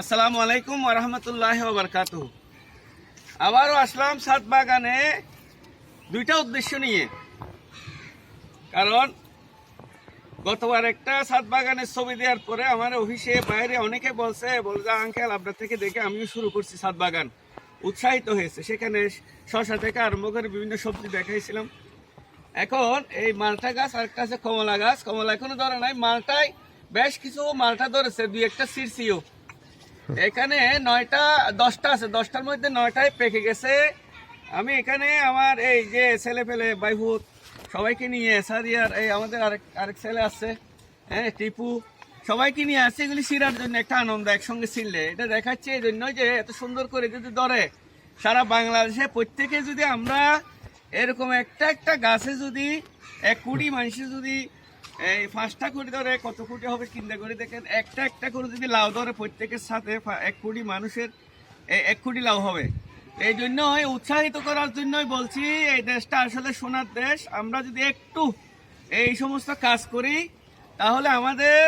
আসসালামু আলাইকুম বরকাত আবারও আসলাম সাত বাগানে দুইটা উদ্দেশ্য নিয়ে। কারণ গতবার একটা সাত বাগানের ছবি দেওয়ার পরে আমার অফিসে বাইরে অনেকে বলছে বলছে আঙ্কেল, আপনার থেকে দেখে আমিও শুরু করছি সাত বাগান। উৎসাহিত হয়েছে। সেখানে শশা থেকে আরম্ভ করে বিভিন্ন সবজি দেখাইছিলাম। এখন এই মালটা গাছ, আর একটা আছে কমলা গাছ। কমলা এখনও ধরে নাই। মালটায় বেশ কিছু মালটা ধরেছে, দুই একটা সিরসিও। এখানে নয়টা, দশটা আছে। দশটার মধ্যে নয়টায় পেকে গেছে। আমি এখানে আমার এই যে ছেলে ফেলে বাইভূত সবাইকে নিয়ে সারিয়ার এই আমাদের আরেক আরেক ছেলে আছে হ্যাঁ টিপু, সবাইকে নিয়ে আসছে। এগুলি সিরার জন্য একটা আনন্দ, একসঙ্গে ছিললে এটা দেখাচ্ছে এই জন্য যে এত সুন্দর করে যদি ধরে, সারা বাংলাদেশে প্রত্যেকে যদি আমরা এরকম একটা একটা গাছে যদি, এক কোটি মানুষের যদি, এই পাঁচটা কোটি ধরে কত কোটি হবে চিন্তা করে দেখেন। একটা একটা করে যদি লাউ ধরে প্রত্যেকের সাথে এক কোটি মানুষের এক কোটি লাউ হবে। এই জন্যই উৎসাহিত করার জন্যই বলছি, এই দেশটা আসলে সোনার দেশ। আমরা যদি একটু এই সমস্ত কাজ করি, তাহলে আমাদের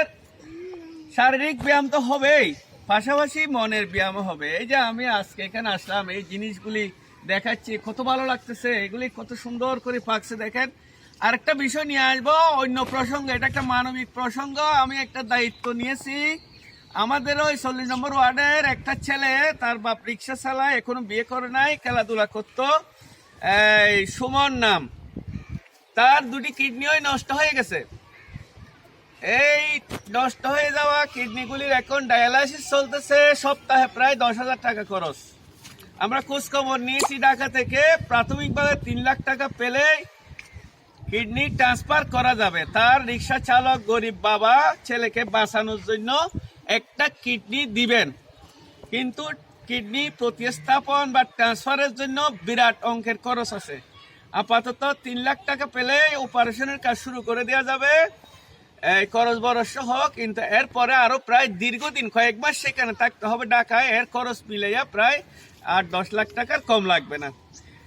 শারীরিক ব্যায়াম তো হবেই, পাশাপাশি মনের ব্যায়াম হবে। এই যে আমি আজকে এখানে আসলাম, এই জিনিসগুলি দেখাচ্ছি, কত ভালো লাগতেছে। এগুলি কত সুন্দর করে পাকছে, দেখেন। আর একটা বিষয় নিয়ে আসব, অন্য প্রসঙ্গ, এটা একটা মানবিক প্রসঙ্গ, আমি একটা দায়িত্ব নিয়েছি। আমাদের ওই চল্লিশ নম্বর ওয়ার্ডের একটা ছেলে, তার বাপ রিক্সা চালায় এখনও বিয়ে করে নাই, খেলাধুলা করতো। এই সুমন নাম। তার দুটি কিডনিও নষ্ট হয়ে গেছে। এই নষ্ট হয়ে যাওয়া কিডনিগুলির এখন ডায়ালাইসিস চলতেছে, সপ্তাহে প্রায় দশ হাজার টাকা খরচ। আমরা খোঁজখবর নিয়েছি ঢাকা থেকে। প্রাথমিকভাবে তিন লাখ টাকা পেলেই কিডনি ট্রান্সফার করা যাবে। তার রিক্সা চালক গরিব বাবা, ছেলেকে বাঁচানোর জন্য একটা কিডনি দিবেন। কিন্তু কিডনি প্রতিস্থাপন বা ট্রান্সফারের জন্য বিরাট অঙ্কের খরচ আছে। আপাতত তিন লাখ টাকা পেলে অপারেশনের কাজ শুরু করে দেওয়া যাবে। খরচ বরস হোক, কিন্তু এরপরে আরও প্রায় দীর্ঘদিন, কয়েক মাস সেখানে থাকতে হবে ঢাকায়। এর খরচ মিলাইয়া প্রায় আট দশ লাখ টাকার কম লাগবে না।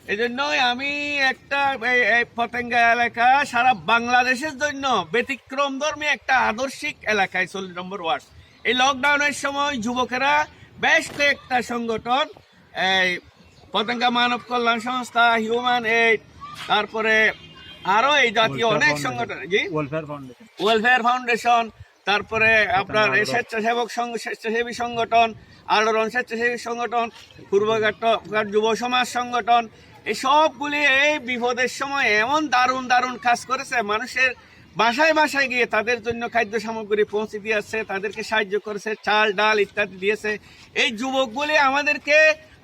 এই জন্যই আমি একটা এই- পতেঙ্গা এলাকা সারা বাংলাদেশের জন্য ব্যতিক্রম ধর্মী একটা আদর্শিক এলাকায় চল্লিশ নম্বর ওয়ার্ড। এই লকডাউনের সময় যুবকেরা বেশ কয়েকটা সংগঠন এই পতেঙ্গা মানব কল্যাণ সংস্থা হিউম্যান এইড তারপরে আরও এই জাতীয় অনেক সংগঠন জি? ওয়েলফেয়ার ফাউন্ডেশন তারপরে আপনার স্বেচ্ছাসেবক স্বেচ্ছাসেবী সংগঠন আলোড়ন স্বেচ্ছাসেবী সংগঠন, পূর্বঘাট যুব সমাজ সংগঠন এই সবগুলি এই বিপদের সময় এমন দারুণ দারুণ কাজ করেছে, মানুষের বাসায় বাসায় গিয়ে তাদের জন্য খাদ্য সামগ্রী পৌঁছে দিয়েছে, তাদেরকে সাহায্য করেছে, চাল, ডাল ইত্যাদি দিয়েছে। এই যুবকগুলি আমাদেরকে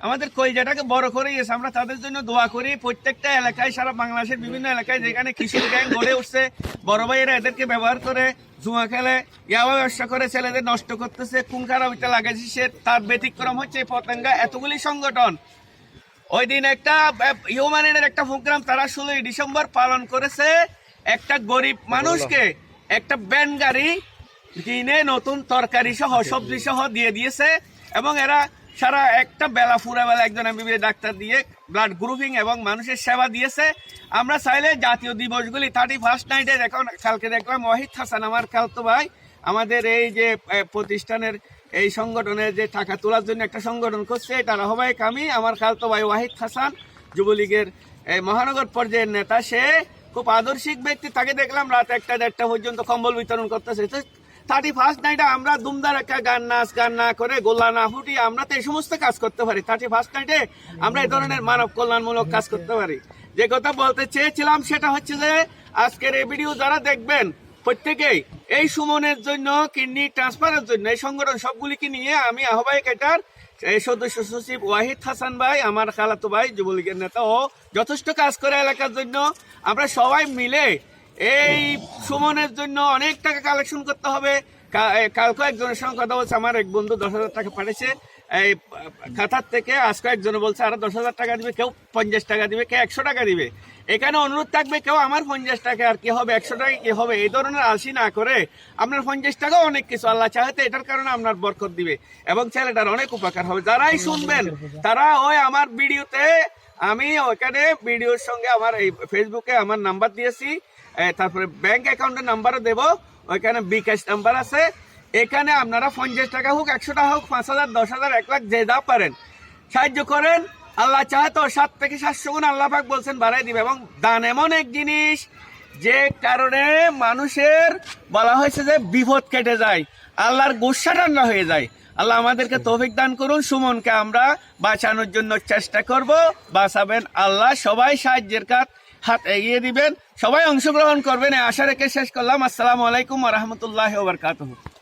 আমাদের কইজাটাকে বড় করে গেছে আমরা তাদের জন্য দোয়া করি, প্রত্যেকটা এলাকায়, সারা বাংলাদেশের বিভিন্ন এলাকায় যেখানে কিশোর গ্যাং গড়ে উঠছে, বড় ভাইয়েরা এদেরকে ব্যবহার করে জুয়া খেলে, ইয়াবা ব্যবসা করে ছেলেদের নষ্ট করতেছে খারাপ এটা লাগাইছে সে, তার ব্যতিক্রম হচ্ছে পতঙ্গা। এতগুলি সংগঠন। ওই দিন একটা হিউম্যানের একটা প্রোগ্রাম তারা ষোলোই ডিসেম্বর পালন করেছে। একটা গরিব মানুষকে একটা ব্যান গাড়ি কিনে নতুন তরকারি সহ সবজি সহ দিয়ে দিয়েছে। এবং এরা সারা একটা বেলা ফুরা বেলা একজন এমবিবিএস ডাক্তার দিয়ে ব্লাড গ্রুপিং এবং মানুষের সেবা দিয়েছে। আমরা চাইলে জাতীয় দিবসগুলি থার্টি ফার্স্ট নাইটে এখন কালকে দেখলাম ওয়াহিদ হাসান, আমার খালতো ভাই। আমাদের এই যে প্রতিষ্ঠানের এই সংগঠনের যে টাকা তোলার জন্য একটা সংগঠন করছে তার আহ্বায়ক আমি, আমার খালতো ভাই ওয়াহিদ হাসান, যুবলীগের মহানগর পর্যায়ের নেতা। সে খুব আদর্শিক ব্যক্তি, তাকে দেখলাম রাত একটা দেড়টা পর্যন্ত কম্বল বিতরণ করতেছে। থার্টি ফার্স্ট নাইটে আমরা দুমদার একটা গান, নাচ গান না করে গোল্লা না ফুটিয়ে আমরা তো এই সমস্ত কাজ করতে পারি। থার্টি ফার্স্ট নাইটে আমরা এই ধরনের মানব কল্যাণমূলক কাজ করতে পারি। যে কথা বলতে চেয়েছিলাম সেটা হচ্ছে যে, আজকের এই ভিডিও যারা দেখবেন, প্রত্যেকেই এই সুমনের জন্য, কিডনি ট্রান্সফারের জন্য, এই সংগঠন সবগুলিকে নিয়ে আমি আহ্বায়ক এটার সদস্য সচিব ওয়াহিদ হাসান ভাই, আমার খালাতো ভাই, যুবলীগের নেতা ও যথেষ্ট কাজ করে এলাকার জন্য। আমরা সবাই মিলে এই সুমনের জন্য অনেক টাকা কালেকশন করতে হবে। কা- এ, কালকে একজনের সঙ্গে কথা বলছে আমার এক বন্ধু দশ হাজার টাকা পাঠিয়েছে। এই খাতার থেকে আজ একজনে বলছে আরও দশ হাজার টাকা দিবে কেউ পঞ্চাশ টাকা দিবে কেউ একশো টাকা দিবে। এখানে অনুরোধ থাকবে কেউ আমার পঞ্চাশ টাকা আর কি হবে একশো টাকা কি হবে এই ধরনের আলসি না করে আপনার পঞ্চাশ টাকাও অনেক কিছু আল্লাহ চাহতে এটার কারণে আপনার বরকত দিবে। এবং ছেলেটার অনেক উপকার হবে। যারাই শুনবেন তারা ওই আমার ভিডিওতে আমি ওইখানে ভিডিওর সঙ্গে আমার এই ফেসবুকে আমার নাম্বার দিয়েছি। তারপরে ব্যাংক অ্যাকাউন্টের নাম্বারও দেবো। ওইখানে বিকাশ নাম্বার আছে। এখানে আপনারা পঞ্চাশ টাকা হোক, একশো টাকা হোক, পাঁচ হাজার, দশ হাজার, এক লাখ যে যা পারেন। সাহায্য করেন। আল্লাহ চাহে তো সাত থেকে সাতশো গুণ আল্লাহ পাক বলছেন, বাড়াই দিবে। এবং দান এমন এক জিনিস যে কারণে মানুষের বলা হয়েছে যে বিপদ কেটে যায়, আল্লাহর গুসা ঠান্ডা হয়ে যায়। আল্লাহ আমাদেরকে তৌফিক দান করুন। সুমনকে আমরা বাঁচানোর জন্য চেষ্টা করব। বাঁচাবেন আল্লাহ সবাই সাহায্যের কাজ হাত এগিয়ে দিবেন। সবাই অংশগ্রহণ করবেন। আশা রেখে শেষ করলাম। আসসালামু আলাইকুম রহমতুল্লাহ ওবরকাতহ